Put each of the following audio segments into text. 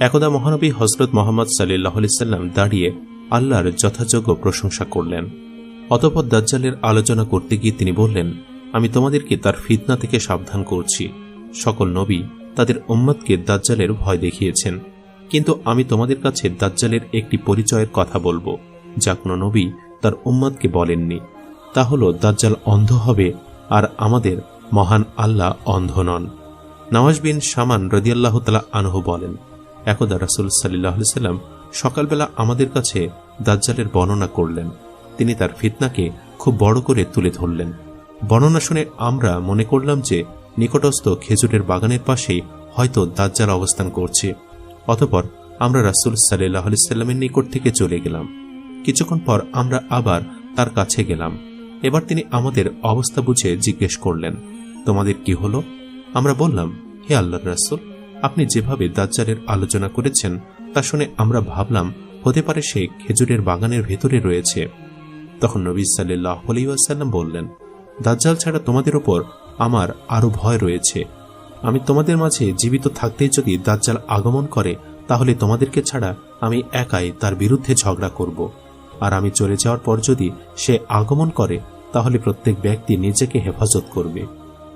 একদা মহানবী হজরত মোহাম্মদ সাল্লাহ সাল্লাম দাঁড়িয়ে আল্লাহর যথাযোগ্য প্রশংসা করলেন। অতপর দাজ্জালের আলোচনা করতে গিয়ে তিনি বললেন, আমি তোমাদেরকে তার ফিতনা থেকে সাবধান করছি। সকল নবী তাদের উম্মতকে দাজ্জালের ভয় দেখিয়েছেন। কিন্তু আমি তোমাদের কাছে দাজ্জালের একটি পরিচয়ের কথা বলব, যা কোনো নবী তার উম্মতকে বলেননি। তা হল, দাজ্জাল অন্ধ হবে আর আমাদের মহান আল্লাহ অন্ধ নন। নওয়াজ বিন সামান রদিয়াল্লাহ তালা আনহু বলেন একদা রাসুল সাল্লাহ সাল্লাম সকালবেলা আমাদের কাছে দাজ্জালের বর্ণনা করলেন। তিনি তার ফিতনাকে খুব বড় করে তুলে ধরলেন। বর্ণনা শুনে আমরা মনে করলাম যে নিকটস্থ খেজুরের বাগানের পাশেই হয়তো দাজ্জাল অবস্থান করছে। অতপর আমরা রাসুল সাল্লাহ সাল্লামের নিকট থেকে চলে গেলাম। কিছুক্ষণ পর আমরা আবার তার কাছে গেলাম। এবার তিনি আমাদের অবস্থা বুঝে জিজ্ঞেস করলেন, তোমাদের কি হলো? আমরা বললাম, হে আল্লাহ রাসুল আপনি যেভাবে দাজ্জালের আলোচনা করেছেন, তা শুনে আমরা ভাবলাম, হতে পারে সে খেজুরের বাগানের ভেতরে রয়েছে। তখন নবী সাল্লাহ আলাইসাল্লাম বললেন, দাজ্জাল ছাড়া তোমাদের ওপর আমার আরও ভয় রয়েছে। আমি তোমাদের মাঝে জীবিত থাকতেই যদি দাজ্জাল আগমন করে, তাহলে তোমাদেরকে ছাড়া আমি একাই তার বিরুদ্ধে ঝগড়া করব। আর আমি চলে যাওয়ার পর যদি সে আগমন করে, তাহলে প্রত্যেক ব্যক্তি নিজেকে হেফাজত করবে।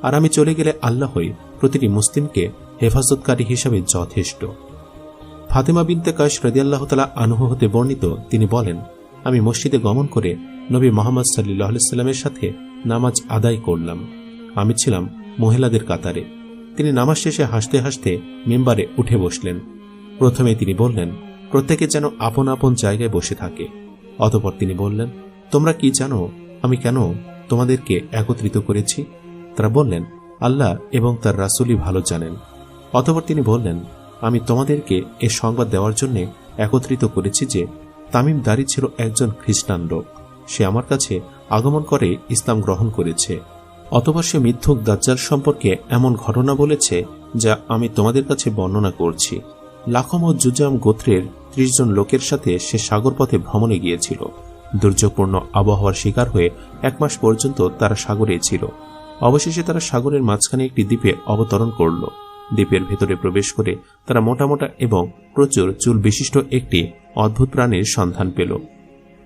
আর আমি চলে গেলে আল্লাহই প্রতিটি মুসলিমকে হেফাজতকারী হিসাবে যথেষ্ট। ফাতেমা বিনতে কাশ রদিয়াল্লাহ তালা আনুহ হতে বর্ণিত, তিনি বলেন, আমি মসজিদে গমন করে নবী মোহাম্মদ সাল্লাহ সাল্লামের সাথে নামাজ আদায় করলাম। আমি ছিলাম মহিলাদের কাতারে। তিনি নামাজ শেষে হাসতে হাসতে মেম্বারে উঠে বসলেন। প্রথমে তিনি বললেন, প্রত্যেকে যেন আপন আপন জায়গায় বসে থাকে। অতপর তিনি বললেন, তোমরা কি জানো আমি কেন তোমাদেরকে একত্রিত করেছি? তারা বললেন, আল্লাহ এবং তার রাসুলই ভালো জানেন। অতপর তিনি বললেন, আমি তোমাদেরকে এ সংবাদ দেওয়ার জন্য একত্রিত করেছি যে, তামিম দারি ছিল একজন খ্রিস্টান লোক। সে আমার কাছে আগমন করে ইসলাম গ্রহণ করেছে। অতপর সে মিথ্যুক দাজ্জাল সম্পর্কে এমন ঘটনা বলেছে, যা আমি তোমাদের কাছে বর্ণনা করছি। লাখম ও জুজাম গোত্রের ত্রিশ জন লোকের সাথে সে সাগর পথে ভ্রমণে গিয়েছিল। দুর্যোগপূর্ণ আবহাওয়ার শিকার হয়ে এক মাস পর্যন্ত তারা সাগরে ছিল। অবশেষে তারা সাগরের মাঝখানে একটি দ্বীপে অবতরণ করল। দ্বীপের ভেতরে প্রবেশ করে তারা মোটা মোটা এবং প্রচুর চুল বিশিষ্ট একটি অদ্ভুত প্রাণীর সন্ধান পেল।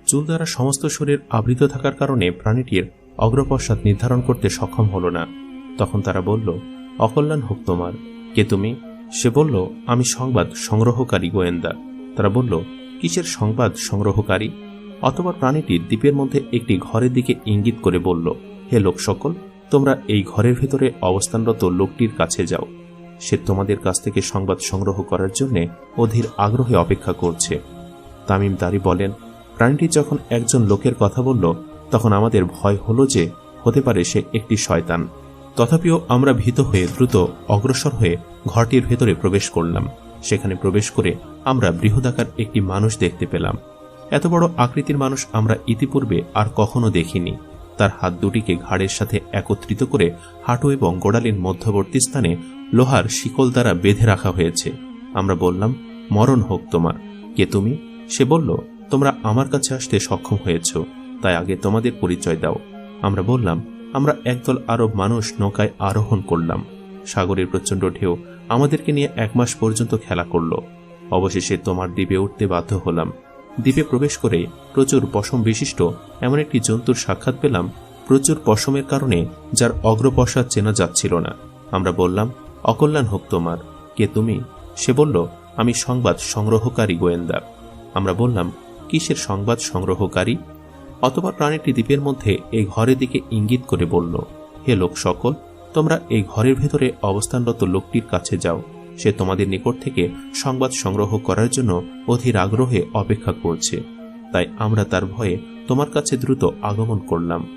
চুল দ্বারা সমস্ত শরীর আবৃত থাকার কারণে প্রাণীটির অগ্রপশ্চাৎ নির্ধারণ করতে সক্ষম হল না। তখন তারা বলল, অকল্যাণ হোক তোমার। কে তুমি? সে বলল, আমি সংবাদ সংগ্রহকারী গোয়েন্দা। তারা বলল, কিসের সংবাদ সংগ্রহকারী? অথবা প্রাণীটি দ্বীপের মধ্যে একটি ঘরের দিকে ইঙ্গিত করে বলল, হে লোক সকল তোমরা এই ঘরের ভেতরে অবস্থানরত লোকটির কাছে যাও। সে তোমাদের কাছ থেকে সংবাদ সংগ্রহ করার জন্য অধীর আগ্রহে অপেক্ষা করছে। তামিম দারি বলেন, প্রাণীটি যখন একজন লোকের কথা বলল, তখন আমাদের ভয় হলো যে হতে পারে সে একটি শয়তান। তথাপিও আমরা ভীত হয়ে দ্রুত অগ্রসর হয়ে ঘরটির ভেতরে প্রবেশ করলাম। সেখানে প্রবেশ করে আমরা বৃহদাকার একটি মানুষ দেখতে পেলাম। এত বড় আকৃতির মানুষ আমরা ইতিপূর্বে আর কখনো দেখিনি। তার হাত দুটিকে ঘাড়ের সাথে একত্রিত করে হাঁটু এবং গোড়ালির মধ্যবর্তী স্থানে লোহার শিকল দ্বারা বেঁধে রাখা হয়েছে। আমরা বললাম, মরণ হোক তোমার। কে তুমি? সে বলল, তোমরা আমার কাছে আসতে সক্ষম হয়েছ, তাই আগে তোমাদের পরিচয় দাও। আমরা বললাম, আমরা একদল আরব মানুষ নৌকায় আরোহণ করলাম। সাগরের প্রচণ্ড ঢেউ আমাদেরকে নিয়ে এক মাস পর্যন্ত খেলা করল। অবশেষে তোমার দ্বীপে উঠতে বাধ্য হলাম। দ্বীপে প্রবেশ করে প্রচুর পশম বিশিষ্ট এমন একটি জন্তুর সাক্ষাৎ পেলাম প্রচুর পশমের কারণে যার অগ্রপশা চেনা যাচ্ছিল না। আমরা বললাম অকল্যাণ হোক তোমার। কে তুমি? সে বলল, আমি সংবাদ সংগ্রহকারী গোয়েন্দা। আমরা বললাম, কিসের সংবাদ সংগ্রহকারী? অথবা প্রাণীটি দ্বীপের মধ্যে এই ঘরের দিকে ইঙ্গিত করে বলল, হে লোক সকল, তোমরা এই ঘরের ভেতরে অবস্থানরত লোকটির কাছে যাও। সে তোমাদের নিকট থেকে সংবাদ সংগ্রহ করার জন্য অধীর আগ্রহে অপেক্ষা করছে। তাই আমরা তার ভয়ে তোমার কাছে দ্রুত আগমন করলাম।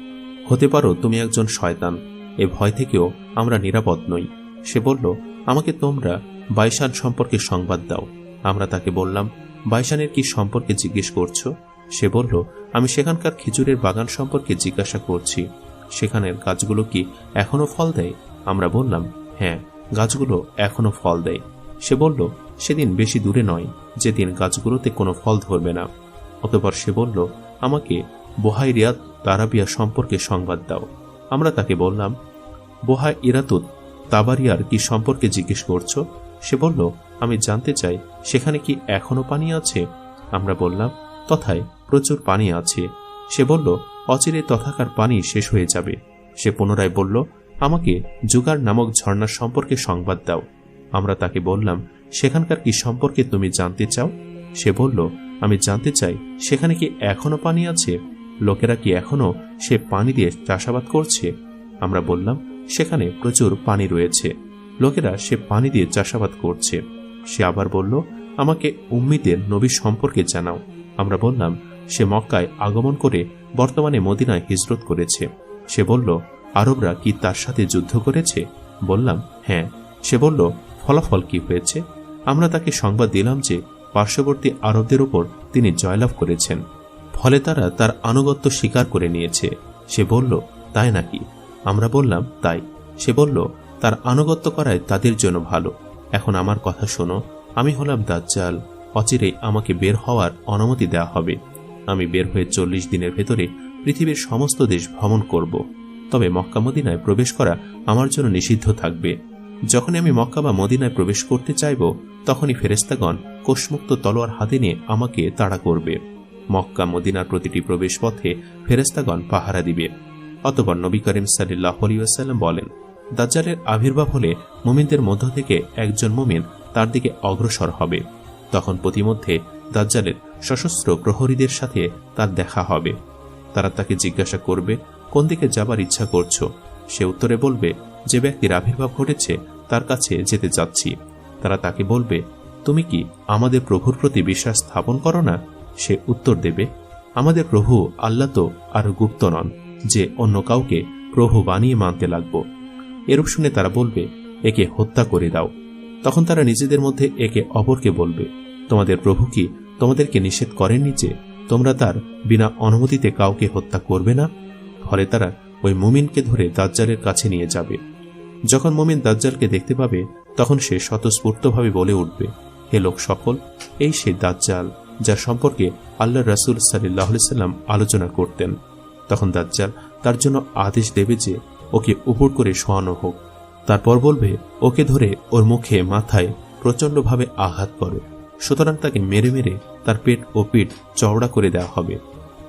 হতে পারো তুমি একজন শয়তান, এ ভয় থেকেও আমরা নিরাপদ নই। সে বলল, আমাকে তোমরা বাইশান সম্পর্কে সংবাদ দাও। আমরা তাকে বললাম, বাইশানের কি সম্পর্কে জিজ্ঞেস করছ? সে বলল, আমি সেখানকার খেজুরের বাগান সম্পর্কে জিজ্ঞাসা করছি। সেখানের গাছগুলো কি এখনও ফল দেয়? আমরা বললাম হ্যাঁ গাছগুলো এখনও ফল দেয়। সে বলল, সেদিন বেশি দূরে নয়, যেদিন গাছগুলোতে কোনো ফল ধরবে না। অতপর সে বলল, আমাকে বোহাই রিয়াদ তারাবিয়া সম্পর্কে সংবাদ দাও। আমরা তাকে বললাম, বোহাই ইরাতুত তাবারিয়ার কি সম্পর্কে জিজ্ঞেস করছ? সে বলল, আমি জানতে চাই, সেখানে কি এখনও পানি আছে? আমরা বললাম, তথায় প্রচুর পানি আছে। সে বলল, অচিরে তথাকার পানি শেষ হয়ে যাবে। সে পুনরায় বলল, আমাকে জুগার নামক ঝর্ণার সম্পর্কে সংবাদ দাও। আমরা তাকে বললাম, সেখানকার কি সম্পর্কে তুমি জানতে চাও? সে বলল, আমি জানতে চাই, সেখানে কি এখনও পানি আছে? লোকেরা কি এখনও সে পানি দিয়ে চাষাবাদ করছে? আমরা বললাম সেখানে প্রচুর পানি রয়েছে। লোকেরা সে পানি দিয়ে চাষাবাদ করছে। সে আবার বলল, আমাকে উম্মিদের নবী সম্পর্কে জানাও। আমরা বললাম, সে মক্কায় আগমন করে বর্তমানে মদিনায় হিজরত করেছে। সে বলল, আরবরা কি তার সাথে যুদ্ধ করেছে? বললাম হ্যাঁ। সে বলল, ফলাফল কি হয়েছে? আমরা তাকে সংবাদ দিলাম যে পার্শ্ববর্তী আরবদের উপর তিনি জয়লাভ করেছেন। ফলে তারা তার আনুগত্য স্বীকার করে নিয়েছে। সে বলল, তাই নাকি? আমরা বললাম, তাই। সে বলল, তার আনুগত্য করায় তাদের জন্য ভালো। এখন আমার কথা শোনো, আমি হলাম দাজ্জাল। অচিরেই আমাকে বের হওয়ার অনুমতি দেওয়া হবে। আমি বের হয়ে চল্লিশ দিনের ভেতরে পৃথিবীর সমস্ত দেশ ভ্রমণ করব। তবে মক্কা মদিনায় প্রবেশ করা আমার জন্য নিষিদ্ধ থাকবে। যখনই আমি মক্কা বা মদিনায় প্রবেশ করতে চাইব, তখনই ফেরেস্তাগণ কোষমুক্ত তলোয়ার হাতে নিয়ে আমাকে তাড়া করবে। মক্কা মদিনার প্রতিটি প্রবেশ পথে ফেরেস্তাগণ পাহারা দিবে। অতপর নবী করিম সাল্লাহ আলিয়াল্লাম বলেন, দাজ্জালের আবির্ভাব হলে মুমিনদের মধ্য থেকে একজন মুমিন তার দিকে অগ্রসর হবে। তখন প্রতিমধ্যে দাজ্জালের সশস্ত্র প্রহরীদের সাথে তার দেখা হবে। তারা তাকে জিজ্ঞাসা করবে, কোন দিকে যাবার ইচ্ছা করছ? সে উত্তরে বলবে, যে ব্যক্তির আবির্ভাব ঘটেছে, তার কাছে যেতে যাচ্ছি। তারা তাকে বলবে, তুমি কি আমাদের প্রভুর প্রতি বিশ্বাস স্থাপন করো না? সে উত্তর দেবে, আমাদের প্রভু আল্লাহ তো আর গুপ্ত নন। যে অন্য কাউকে প্রভু বানিয়ে মানতে লাগব। এরূপ শুনে তারা বলবে, একে হত্যা করে দাও। তখন তারা নিজেদের মধ্যে একে অপরকে বলবে, তোমাদের প্রভু কি তোমাদেরকে নিষেধ করেননি যে তোমরা তার বিনা অনুমতিতে কাউকে হত্যা করবে না? ফলে তারা ওই মুমিনকে ধরে দাজ্জালের কাছে নিয়ে যাবে। যখন মুমিন দাজ্জালকে দেখতে পাবে, তখন সে স্বতঃস্ফূর্তভাবে বলে উঠবে, হে লোক সকল এই সেই দাজ্জাল যার সম্পর্কে আল্লাহ রাসুল সাল্লাহ সাল্লাম আলোচনা করতেন। তখন দাজ্জাল তার জন্য আদেশ দেবে যে ওকে উপর করে শোয়ানো হোক। তারপর বলবে, ওকে ধরে ওর মুখে মাথায় প্রচণ্ডভাবে আঘাত করো। সুতরাং তাকে মেরে মেরে তার পেট ও পিঠ চওড়া করে দেওয়া হবে।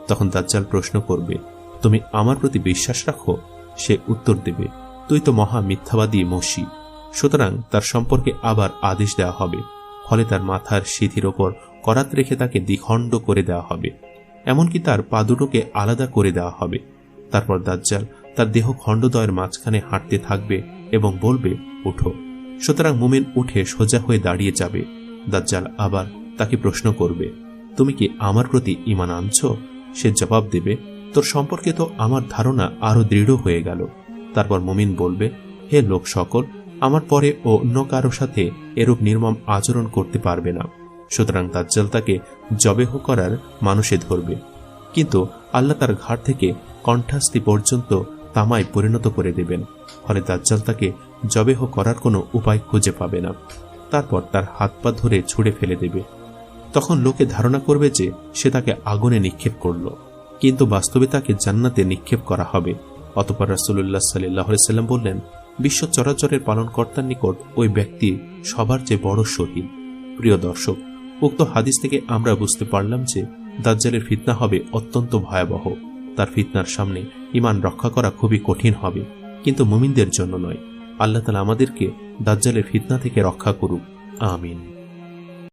তখন দাজ্জাল প্রশ্ন করবে, তুমি আমার প্রতি বিশ্বাস রাখো? সে উত্তর দেবে, তুই তো মহা মিথ্যাবাদী মসি। সুতরাং তার সম্পর্কে আবার আদেশ দেওয়া হবে। ফলে তার মাথার সিথির ওপর করাত রেখে তাকে দ্বিখণ্ড করে দেওয়া হবে। এমনকি তার পা দুটোকে আলাদা করে দেওয়া হবে। তারপর দাজ্জাল তার দেহ খণ্ডদয়ের মাঝখানে হাঁটতে থাকবে এবং বলবে উঠো সুতরাং মুমিন উঠে সোজা হয়ে দাঁড়িয়ে যাবে। দাজ্জাল আবার তাকে প্রশ্ন করবে, তুমি কি আমার প্রতি ইমান আনছ? সে জবাব দেবে, তোর সম্পর্কে তো আমার ধারণা আরও দৃঢ় হয়ে গেল। তারপর মুমিন বলবে, হে লোক সকল আমার পরে ও অন্য কারও সাথে এরূপ নির্মম আচরণ করতে পারবে না। সুতরাং দাজ্জাল তাকে জবেহ করার মানুষে ধরবে। কিন্তু আল্লাহ তার ঘাট থেকে কণ্ঠাস্তি পর্যন্ত তামায় পরিণত করে দেবেন, ফলে দাজ্জাল তাকে জবেহ করার কোনো উপায় খুঁজে পাবে না। তারপর তার হাত পা ধরে ছুঁড়ে ফেলে দেবে। তখন লোকে ধারণা করবে যে সে তাকে আগুনে নিক্ষেপ করল, কিন্তু বাস্তবে তাকে জান্নাতে নিক্ষেপ করা হবে। অতপর রাসুল্লাহ সাল্লাহ সাল্লাম বললেন, বিশ্ব চরাচরের পালনকর্তার নিকট ওই ব্যক্তি সবার চেয়ে বড় শহীদ। প্রিয় দর্শক উক্ত হাদিস থেকে আমরা বুঝতে পারলাম যে দাজ্জালের ফিতনা হবে অত্যন্ত ভয়াবহ। তার ফিতনার সামনে ইমান রক্ষা করা খুবই কঠিন হবে, কিন্তু মুমিনদের জন্য নয়। আল্লাহ তালা আমাদেরকে দাজ্জালের ফিতনা থেকে রক্ষা করুক। আমিন।